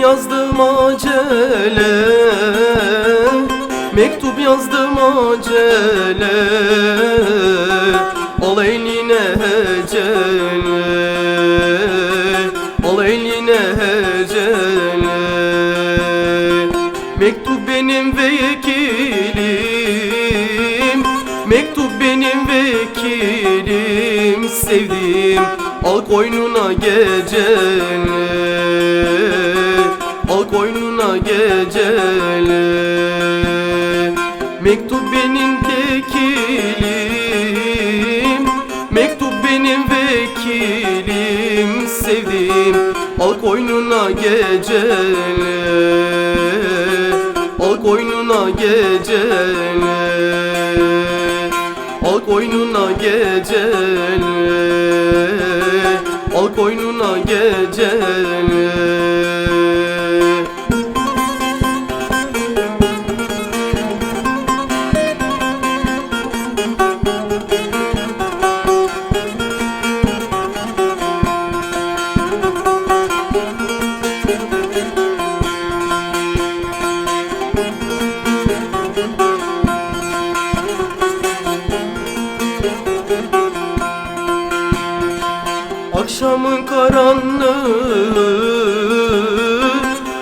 yazdım acele. Mektup yazdım acele. Al eline hecele Al eline hecele Mektup benim vekilim. Mektup benim vekilim. Sevdiğim al koynuna gecele koynuna gecele Mektup benim tekilim Mektup benim vekilim. Sevdiğim al koynuna gecele Al koynuna gecele Al koynuna gecele Al koynuna gecele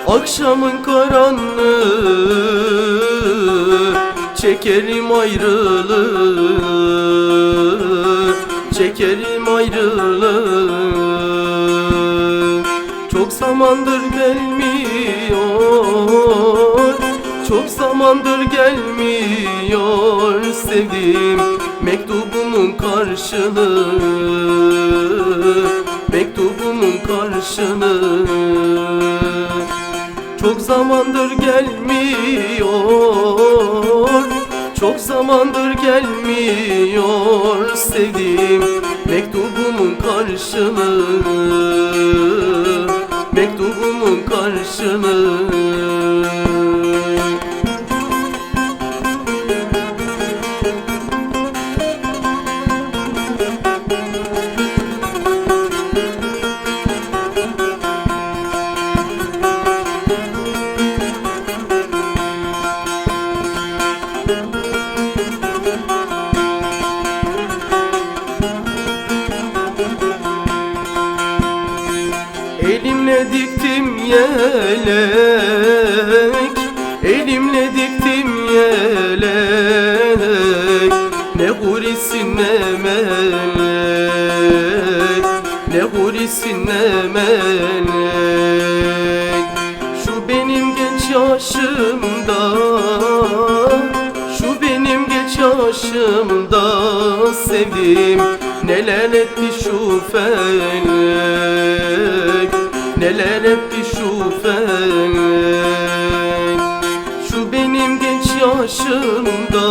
Akşamın karanlığı Çekerim ayrılığı Çekerim ayrılığı. Çok zamandır gelmiyor Çok zamandır gelmiyor Sevdiğim mektubumun karşılığı. Mektubumun karşılığı Çok zamandır gelmiyor. Çok zamandır gelmiyor Sevdiğim mektubumun karşılığı Mektubumun karşılığı Elimle diktim yelek Elimle diktim yelek. Ne hurisin ne melek Ne hurisin ne melek. Şu benim genç yaşımda Şu benim geç yaşımda sevdim Neler etti şu felek Neler etti şu benim genç yaşımda.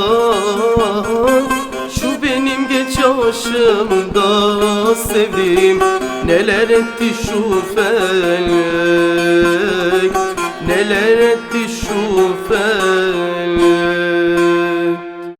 Şu benim geç yaşımda. Sevdim Neler etti şu felek Neler etti